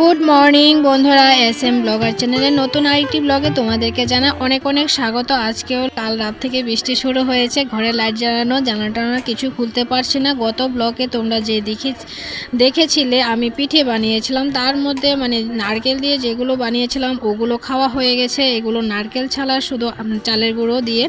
Good morning বন্ধুরা, S M blogger চ্যানেলের নতুন আরেকটি ব্লগে তোমাদেরকে জানা অনেক অনেক স্বাগত। আজকেও কাল রাত থেকে বৃষ্টি শুরু হয়েছে, ঘরে লাইট জ্বালানো জানা টানা কিছু খুলতে পারছি না। গত ব্লগে তোমরা যে দেখে, দেখেছিলে, আমি পিঠে বানিয়েছিলাম। তার মধ্যে মানে নারকেল দিয়ে যেগুলো বানিয়েছিলাম, ওগুলো খাওয়া হয়ে গেছে। এগুলো নারকেল ছাড়া শুধু চালের গুঁড়ো দিয়ে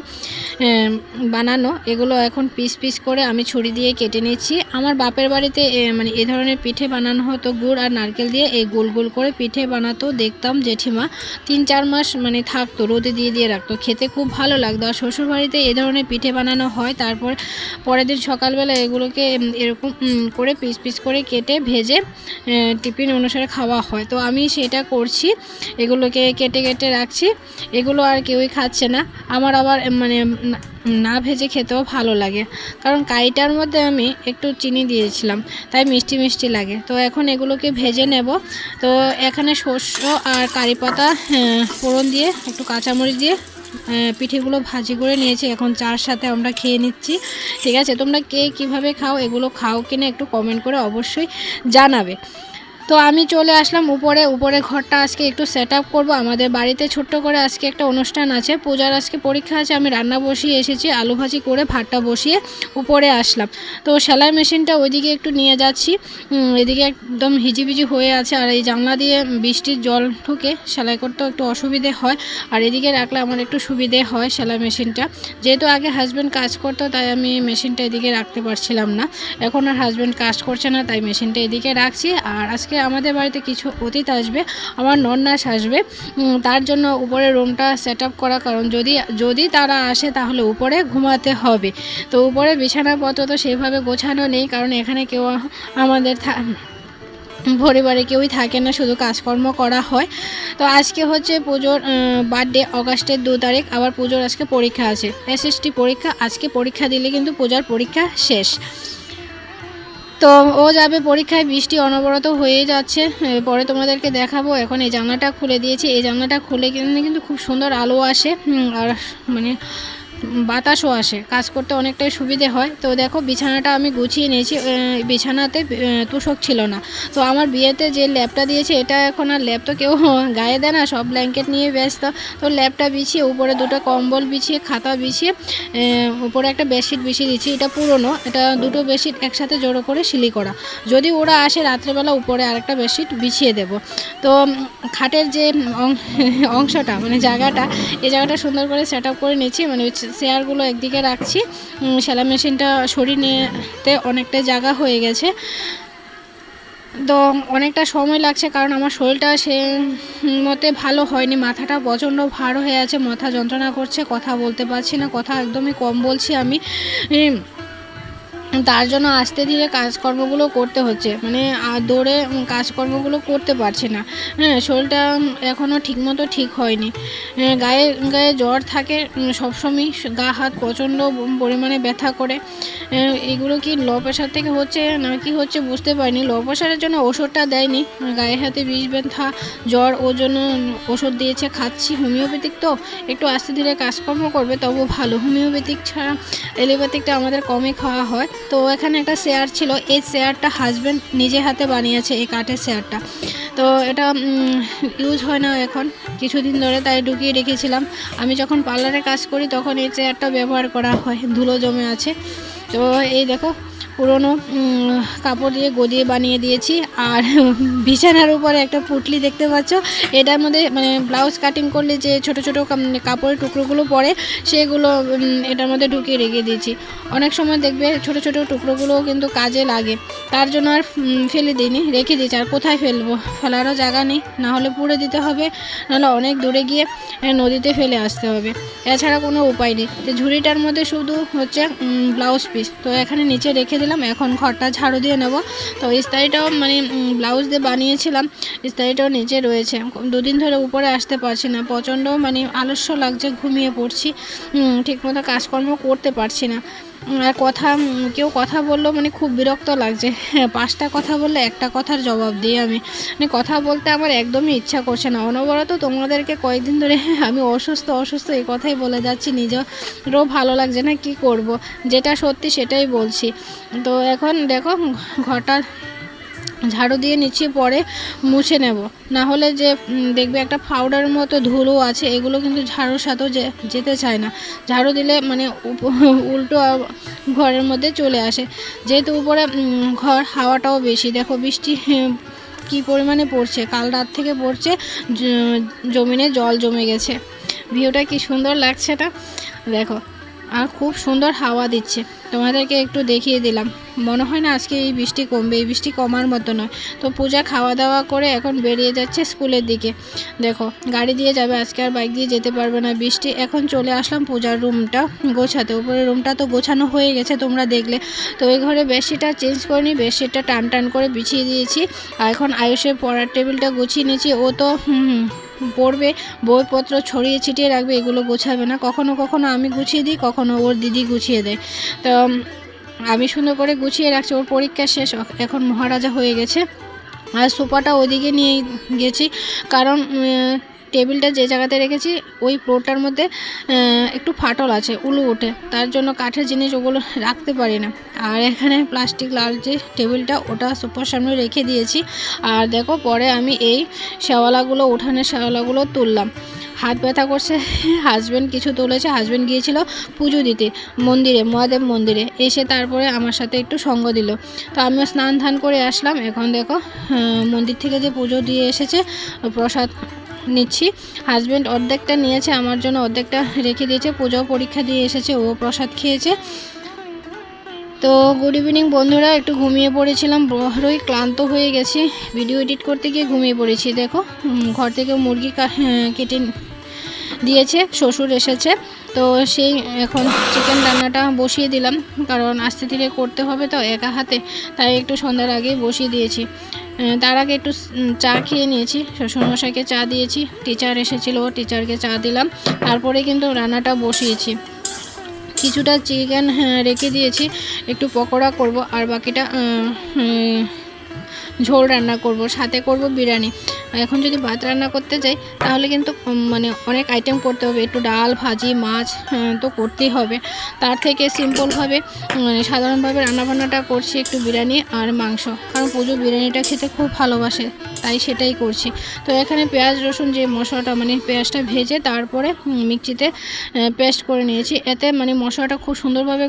বানানো। এগুলো এখন পিস পিস করে আমি ছুরি দিয়ে কেটে নিচ্ছি। আমার বাপের বাড়িতে মানে এ ধরনের পিঠে বানানো হতো গুড় আর নারকেল দিয়ে। এই গোল গোল করে পিঠে বানাতো, দেখতাম জেঠিমা তিন চার মাস মানে থাকতো, রোদে দিয়ে দিয়ে রাখতো। খেতে খুব ভালো লাগতো। আর শ্বশুরবাড়িতে এ ধরনের পিঠে বানানো হয়, তারপর পরের দিন সকালবেলা এগুলোকে এরকম করে পিস পিস করে কেটে ভেজে টিফিন অনুসারে খাওয়া হয়। তো আমি সেটা করছি, এগুলোকে কেটে কেটে রাখছি, এগুলো আর কেউই খাচ্ছে না। আমার আবার মানে না- ভেজে খেতেও ভালো লাগে। কারণ কাইটার মধ্যে আমি একটু চিনি দিয়েছিলাম, তাই মিষ্টি মিষ্টি লাগে। তো এখন এগুলোকে ভেজে নেব তো এখানে শস্য আর কারি পাতা হ্যাঁ, ফোড়ন দিয়ে একটু কাঁচামরিচ দিয়ে পিঠেগুলো ভাজি করে নিয়েছি। এখন চার সাথে আমরা খেয়ে নিচ্ছি। ঠিক আছে? তোমরা কে কীভাবে খাও এগুলো খাও কিনা একটু কমেন্ট করে অবশ্যই জানাবে। তো আমি চলে আসলাম উপরে উপরে ঘরটা আজকে একটু সেট আপ করব। আমাদের বাড়িতে ছোট্ট করে আজকে একটা অনুষ্ঠান আছে, পূজার আজকে পরীক্ষা আছে। আমি রান্না বসিয়ে এসেছি, আলু ভাজি করে ভাতটা বসিয়ে উপরে আসলাম। তো সেলাই মেশিনটা ওইদিকে একটু নিয়ে যাচ্ছি। এদিকে একদম হিজিবিজি হয়ে আছে। আর এই জানলা দিয়ে বৃষ্টির জল ঢুকে সেলাই করতেও একটু অসুবিধে হয়। আর এদিকে রাখলে আমার একটু সুবিধে হয় সেলাই মেশিনটা। যেহেতু আগে হাজব্যান্ড কাজ করতো, তাই আমি মেশিনটা এদিকে রাখতে পারছিলাম না। এখন আর হাজব্যান্ড কাজ করছে না, তাই মেশিনটা এদিকে রাখছি। আর আজকে আমাদের বাড়িতে কিছু অতীত আসবে, আমার নন্নাস আসবে। তার জন্য উপরে রুমটা সেট আপ করা, কারণ যদি যদি তারা আসে তাহলে উপরে ঘুমাতে হবে। তো উপরে বিছানাপত্র তো সেভাবে গোছানো নেই, কারণ এখানে কেউ আমাদের থা- পরিবারে কেউই থাকে না, শুধু কাজকর্ম করা হয়। তো আজকে হচ্ছে পুজোর বার্থডে অগাস্টের দু তারিখ, আবার পুজোর আজকে পরীক্ষা আছে। এসএসটি পরীক্ষা, আজকে পরীক্ষা দিলে কিন্তু পূজার পরীক্ষা শেষ। তো ও যাবে পরীক্ষায়, বৃষ্টি অনবরত হয়ে যাচ্ছে। পরে তোমাদেরকে দেখাবো, এখন এই জানলাটা খুলে দিয়েছি। এই জানলাটা খুলে কিন্তু খুব সুন্দর আলো আসে। আর মানে বাতাসও আসে, কাজ করতে অনেকটাই সুবিধে হয়। তো দেখো, বিছানাটা আমি গুছিয়ে নিয়েছি বিছানাতে তুষক ছিল না। তো আমার বিয়েতে যে ল্যাপটা দিয়েছে, এটা এখন আর ল্যাপ তো কেউ গায়ে দেয় না, সব ব্ল্যাঙ্কেট নিয়ে ব্যস্ত। তো ল্যাপটা বিছিয়ে, উপরে দুটো কম্বল বিছিয়ে, খাতা বিছিয়ে উপরে একটা বেডশিট বিছিয়ে দিচ্ছি এটা পুরনো, এটা দুটো বেডশিট একসাথে জড়ো করে সিলি করা। যদি ওরা আসে রাত্রেবেলা, উপরে আরেকটা বেডশিট বিছিয়ে দেব। তো খাটের যে অংশটা মানে জায়গাটা এই জায়গাটা সুন্দর করে সেট করে নিয়েছি মানে চেয়ারগুলো একদিকে রাখছি। সেলাই মেশিনটা সরিয়ে নিতে অনেকটা জায়গা হয়ে গেছে। তো অনেকটা সময় লাগছে কারণ আমার শরীরটা সে মতে ভালো হয়নি। মাথাটা প্রচণ্ড ভার হয়ে আছে, মাথা যন্ত্রণা করছে, কথা বলতে পারছি না, কথা একদমই কম বলছি আমি। তার জন্য আস্তে ধীরে কাজকর্মগুলো করতে হচ্ছে। মানে দৌড়ে কাজকর্মগুলো করতে পারছে না। হ্যাঁ শরীরটা এখনও ঠিকমতো ঠিক হয়নি। হ্যাঁ, গায়ে গায়ে জ্বর থাকে সবসময় গা হাত প্রচণ্ড পরিমাণে ব্যথা করে। এগুলো কি লো প্রেশার থেকে হচ্ছে না কি হচ্ছে বুঝতে পারিনি। লো প্রেশারের জন্য ওষুধটা দেয়নি। গায়ে হাতে বিষ ব্যথা জ্বর ও জন্য ওষুধ দিয়েছে খাচ্ছি। হোমিওপ্যাথিক তো একটু আস্তে ধীরে কাজকর্ম করবে তবু ভালো। হোমিওপ্যাথিক ছাড়া এলোপ্যাথিকটা আমাদের কমে খাওয়া হয়। তো এখানে একটা চেয়ার ছিল। এই চেয়ারটা হাজব্যান্ড নিজে হাতে বানিয়েছে, এই কাঠের চেয়ারটা তো এটা ইউজ হয় না এখন। কিছুদিন ধরে তাই ঢুকিয়ে রেখেছিলাম। আমি যখন পার্লারে কাজ করি, তখন এই চেয়ারটা ব্যবহার করা হয়। ধুলো জমে আছে। তো এই দেখো পুরনো কাপড় দিয়ে গদিয়ে বানিয়ে দিয়েছি। আর বিছানার উপরে একটা পুটলি দেখতে পাচ্ছ। এটার মধ্যে মানে ব্লাউজ কাটিং করলে যে ছোট ছোট কাপড়ের টুকরোগুলো পরে সেগুলো এটার মধ্যে ঢুকিয়ে রেখে দিয়েছি। অনেক সময় দেখবে ছোট ছোট টুকরোগুলোও কিন্তু কাজে লাগে। তার জন্য আর ফেলে দিইনি, রেখে দিয়েছি। আর কোথায় ফেলব? ফেলারও জায়গা নেই। না হলে পুড়ে দিতে হবে নাহলে অনেক দূরে গিয়ে নদীতে ফেলে আসতে হবে। এছাড়া কোনো উপায় নেই। ঝুড়িটার মধ্যে শুধু হচ্ছে ব্লাউজ পিস তো এখানে নিচে রেখে দিলাম, এখন ঘরটা ঝাড়ু দিয়ে নেব। তো ইস্তারিটাও মানে ব্লাউজ দিয়ে বানিয়েছিলাম, ইস্তারিটাও নিচে রয়েছে। দুদিন ধরে উপরে আসতে পারছি না, প্রচণ্ড মানে আলস্য লাগছে, ঘুমিয়ে পড়ছি। ঠিকমতো কাজকর্ম করতে পারছি না। আর কথা কেউ কথা বললেও মানে খুব বিরক্ত লাগছে। হ্যাঁ, পাঁচটা কথা বললে একটা কথার জবাব দিই আমি। মানে কথা বলতে আমার একদমই ইচ্ছা করছে না। অনবরত তোমাদেরকে কয়েকদিন ধরে আমি অসুস্থ অসুস্থ এই কথাই বলে যাচ্ছি। নিজেরও ভালো লাগছে না কি করব। যেটা সত্যি সেটাই বলছি। তো এখন দেখো ঘরটা ঝাড়ু দিয়ে নিচ্ছি পরে মুছে নেব। না হলে যে দেখবে একটা পাউডার মতো ধুলো আছে এগুলো কিন্তু ঝাড়ুর সাথেও যেতে চায় না। ঝাড়ু দিলে মানে উল্টো ঘরের মধ্যে চলে আসে। যেহেতু উপরে ঘর হাওয়াটাও বেশি। দেখো বৃষ্টি উম, কি পরিমাণে পড়ছে? কাল রাত থেকে পড়ছে জমিনে জল জমে গেছে। ভিউটা কি সুন্দর লাগছে এটা দেখো। আর খুব সুন্দর হাওয়া দিচ্ছে। তোমাদেরকে একটু দেখিয়ে দিলাম। মনে হয় না আজকে এই বৃষ্টি কমবে এই বৃষ্টি কমার মতো নয়। তো পূজা খাওয়া দাওয়া করে এখন বেরিয়ে যাচ্ছে স্কুলের দিকে। দেখো গাড়ি দিয়ে যাবে আজকে আর বাইক দিয়ে যেতে পারবে না বৃষ্টি। এখন চলে আসলাম পূজার রুমটা গোছাতে। উপরে রুমটা তো গোছানো হয়ে গেছে তোমরা দেখলে। তো ওই ঘরে বেডশিটটা চেঞ্জ করে নিই বেডশিটটা টান টান করে বিছিয়ে দিয়েছি। আর এখন আয়ুষের পড়ার টেবিলটা গুছিয়ে নিয়েছি। ও তো হুম, পড়বে, বইপত্র ছড়িয়ে ছিটিয়ে রাখবে, এগুলো গোছাবে না। কখনো কখনো আমি গুছিয়ে দিই, কখনো ওর দিদি গুছিয়ে দেয়। তো আমি সুন্দর করে গুছিয়ে রাখছি, ওর পরীক্ষা শেষ এখন মহারাজা হয়ে গেছে। আর সোফাটা ওদিকে নিয়ে গেছি, কারণ টেবিলটা যে জায়গাতে রেখেছি, ওই ফ্লোরটার মধ্যে একটু ফাটল আছে, উলু ওঠে। তার জন্য কাঠের জিনিস ওগুলো রাখতে পারি না। আর এখানে প্লাস্টিক লাল যে টেবিলটা, ওটা সোফার সামনে রেখে দিয়েছি। আর দেখো, পরে আমি এই শেওয়ালাগুলো, উঠানের শেওয়ালাগুলো তুললাম। হাত ব্যথা করছে হাজব্যান্ড কিছু তুলেছে। হাজব্যান্ড গিয়েছিল পুজো দিতে, মন্দিরে, মহাদেব মন্দিরে। এসে তারপরে আমার সাথে একটু সঙ্গ দিল। তো আমিও স্নান ধান করে আসলাম। এখন দেখো মন্দির থেকে যে পুজো দিয়ে এসেছে, প্রসাদ নিচ্ছি। হাজব্যান্ড অর্ধেকটা নিয়েছে আমার জন্য অর্ধেকটা রেখে দিয়েছে পুজো পরীক্ষা দিয়ে এসেছে ও প্রসাদ খেয়েছে। তো গুড ইভিনিং বন্ধুরা একটু ঘুমিয়ে পড়েছিলাম বড়ই ক্লান্ত হয়ে গেছি। ভিডিও এডিট করতে গিয়ে ঘুমিয়ে পড়েছি দেখো ঘর থেকে মুরগি হ্যাঁ, কেটে দিয়েছে শ্বশুর এসেছে। তো সেই এখন চিকেন রান্নাটা বসিয়ে দিলাম কারণ আস্তে ধীরে করতে হবে তো একা হাতে তাই একটু সন্ধ্যার আগেই বসিয়ে দিয়েছি। তার আগে একটু চা খেয়ে নিয়েছি। শ্বশুরমশাইকে চা দিয়েছি। টিচার এসেছিল টিচারকে চা দিলাম। তারপরে কিন্তু রান্নাটা বসিয়েছি। কিছুটা চিকেন রেখে দিয়েছি। একটু পকোড়া করব, আর বাকিটা ঝোল রান্না করব। সাথে করব বিরিয়ানি। এখন যদি ভাত রান্না করতে যাই, তাহলে কিন্তু মানে অনেক আইটেম করতে হবে। একটু ডাল, ভাজি, মাছ তো করতেই হবে। তার থেকে সিম্পলভাবে মানে সাধারণভাবে রান্নাবান্নাটা করছি একটু বিরিয়ানি আর মাংস। কারণ পুজো বিরিয়ানিটা খেতে খুব ভালোবাসে, তাই সেটাই করছি। তো এখানে পেঁয়াজ, রসুন যে মশলাটা মানে পেঁয়াজটা ভেজে তারপরে মিক্সিতে পেস্ট করে নিয়েছি। এতে মানে মশলাটা খুব সুন্দরভাবে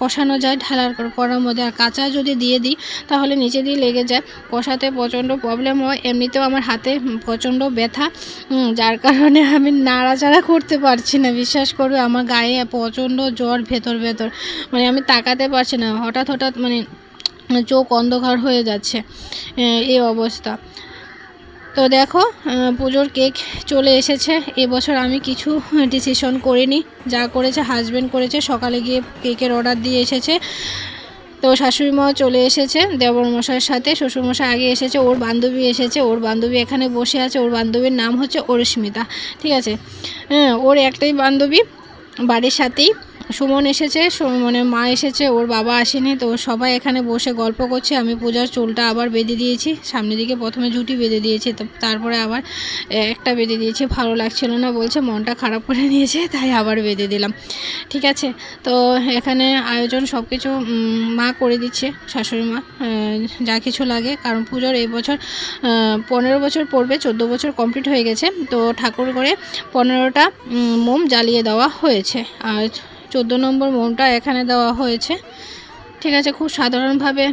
কষানো যায় ঢালার কর- করার মধ্যে। আর কাঁচা যদি দিয়ে দিই, তাহলে নিচে দিয়ে লেগে যায়। কষাতে প্রচণ্ড প্রবলেম হয়। এমনিতেও আমার হাতে প্রচণ্ড ব্যথা যার কারণে আমি নাড়াচাড়া করতে পারছি না। বিশ্বাস করবে, আমার গায়ে প্রচণ্ড জ্বর ভেতর ভেতর। মানে আমি তাকাতে পারছি না। হঠাৎ হঠাৎ মানে চোখ অন্ধকার হয়ে যাচ্ছে এই অবস্থা। তো দেখো পুজোর কেক চলে এসেছে। এবছর আমি কিছু ডিসিশন করিনি। যা করেছে হাজব্যান্ড করেছে, সকালে গিয়ে কেকের অর্ডার দিয়ে এসেছে। তো শাশুড়ি মা চলে এসেছে দেবর মশাইয়ের সাথে, শ্বশুরমশাই আগে এসেছে, ওর বান্ধবী এসেছে, ওর বান্ধবী এখানে বসে আছে, ওর বান্ধবীর নাম হচ্ছে অরস্মিতা, ঠিক আছে? হ্যাঁ ওর একটাই বান্ধবী, বাড়ির সাথেই সুমন এসেছে, সুমনের মা এসেছে, ওর বাবা আসেনি, তো সবাই এখানে বসে গল্প করছে। আমি পূজার চুলটা আবার বেঁধে দিয়েছি, সামনের দিকে প্রথমে জুটি বেঁধে দিয়েছি তারপরে আবার একটা বেঁধে দিয়েছি, ভালো লাগছিল না বলছে, মনটা খারাপ করে নিয়েছে, তাই আবার বেঁধে দিলাম। ঠিক আছে, তো এখানে আয়োজন সব কিছু মা করে দিচ্ছে, শাশুড়ি মা যা কিছু লাগে, কারণ পুজোর এই বছর পনেরো বছর পড়বে, চোদ্দ বছর কমপ্লিট হয়ে গেছে, তো ঠাকুর করে পনেরোটা মোম জ্বালিয়ে দেওয়া হয়েছে। আর চোদ্দ নম্বর মোমটা এখানে দেওয়া হয়েছে। ঠিক আছে, খুব সাধারণভাবে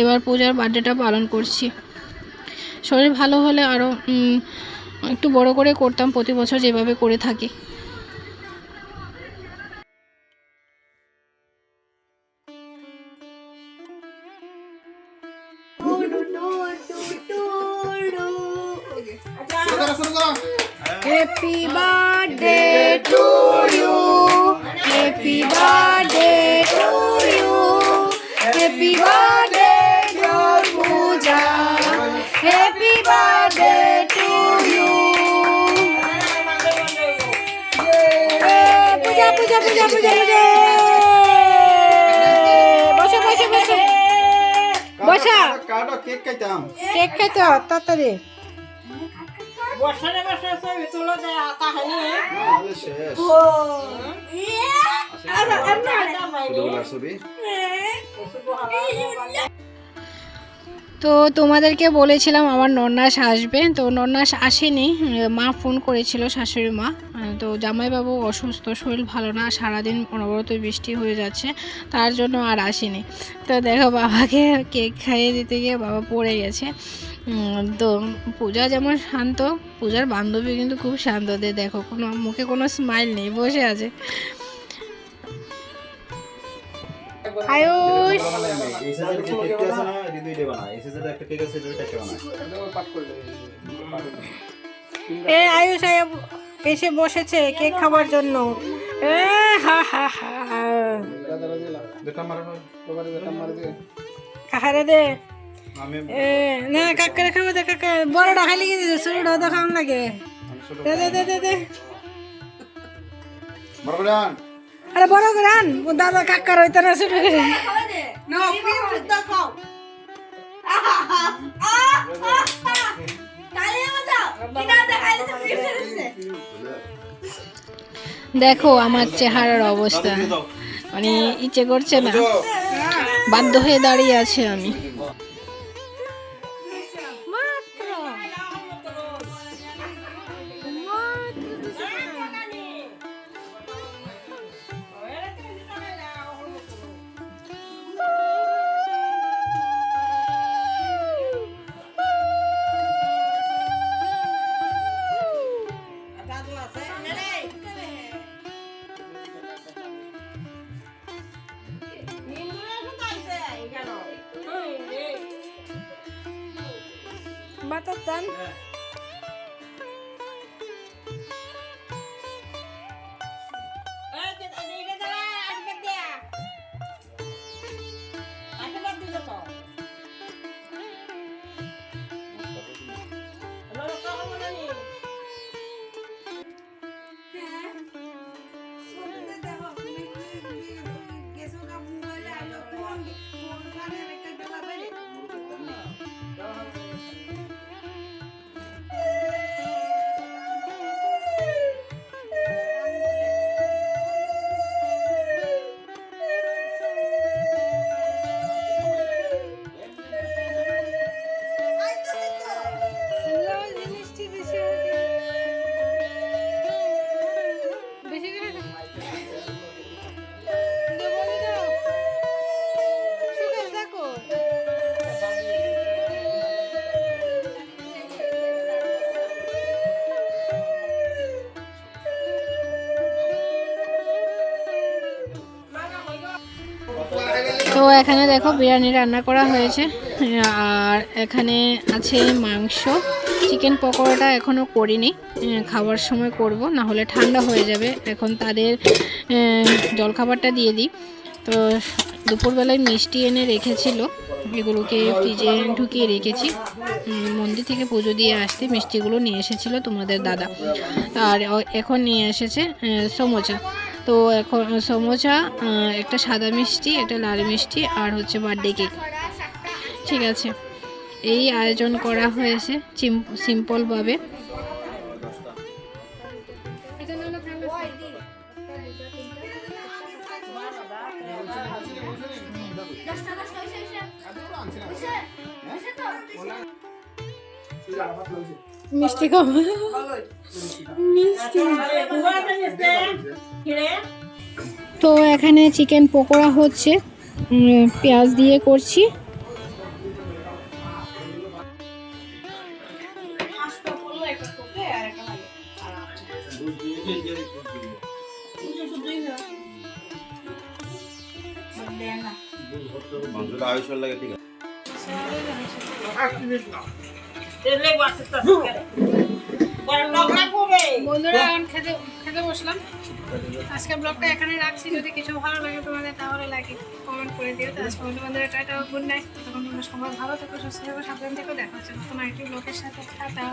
এবার পূজার বার্থডেটা পালন করছি। শরীর ভালো হলে আরও একটু বড় করে করতাম, প্রতি বছর যেভাবে করে থাকি। Pooja, Pooja, Pooja, Pooja. বসো বসো বসো। বসা। কাটো কেক খাইতাম কেক খাইতে তাড়াতাড়ি বছরে বছরে ছবি তুলে দেয় আতা হয়নি। আমাদের শেষ ছোটবেলার ছবি। তো তোমাদেরকে বলেছিলাম আমার নন্নাস আসবে। তো নন্নাস আসেনি, মা ফোন করেছিল শাশুড়ি মা। তো জামাইবাবু অসুস্থ, শরীর ভালো না, সারাদিন অনবরত বৃষ্টি হয়ে যাচ্ছে, তার জন্য আর আসেনি। তো দেখো বাবাকে কেক খাইয়ে দিতে গিয়ে বাবা পড়ে গেছে। তো পূজা যেমন শান্ত, পূজার বান্ধবী কিন্তু খুব শান্ত। দে দেখো, কোনো, মুখে কোনো স্মাইল নেই, বসে আছে। আয়ুষ। এই সাইজের যে কেকটা আছে না এটা দুইটা বানায় এই সাইজের একটা কেক আছে দুইটা কেক বানায় এ আয়ুষ আয়া- এসে বসেছে কেক খাবার জন্য। এ হা হা হা হা। কাহারে দে। আমি এ না কাকারে খাব দে কাকা। বড়টা খালি কি দিছে ছোটটা তো খাম লাগে। দে দে দে দে দে। আরে বড় করে আন। ও দাদা কাকার হইতো না ছোট করে। দেখো আমার চেহারার অবস্থা। মানে ইচ্ছে করছে না। বাধ্য হয়ে দাঁড়িয়ে আছে আমি। তো এখানে দেখো বিরিয়ানি রান্না করা হয়েছে। আর এখানে আছে মাংস। চিকেন পকোড়াটা এখনও করিনি। খাবার সময় করব না হলে ঠান্ডা হয়ে যাবে। এখন তাদের জলখাবারটা দিয়ে দিই। তো দুপুরবেলায় মিষ্টি এনে রেখেছিল। এগুলোকে ফ্রিজে ঢুকিয়ে রেখেছি। মন্দির থেকে পুজো দিয়ে আসতে মিষ্টিগুলো নিয়ে এসেছিল তোমাদের দাদা। আর এখন নিয়ে এসেছে সমোচা। তো এখন সমোসা একটা সাদা মিষ্টি, একটা লাল মিষ্টি আর হচ্ছে বার্থডে কেক ঠিক আছে। এই আয়োজন করা হয়েছে সিম্পলভাবে মিষ্টি তো এখানে চিকেন পকোড়া হচ্ছে। পেঁয়াজ দিয়ে করছি। লাগে ঠিক আছে। বন্ধুরা এখন খেতে খেতে বসলাম। আজকে ব্লগটা এখানে রাখছি। যদি কিছু ভালো লাগে তোমাদের তাহলে লাইক কমেন্ট করে দিও। তো আজকে বন্ধু বান্ধবের টাটা গুড নাইট তখন তোমরা সবাই ভালো থেকো সুস্থ থেকো সাবধান থেকো। দেখা হচ্ছে নতুন আরেকটি ব্লগের সাথে। টাটা।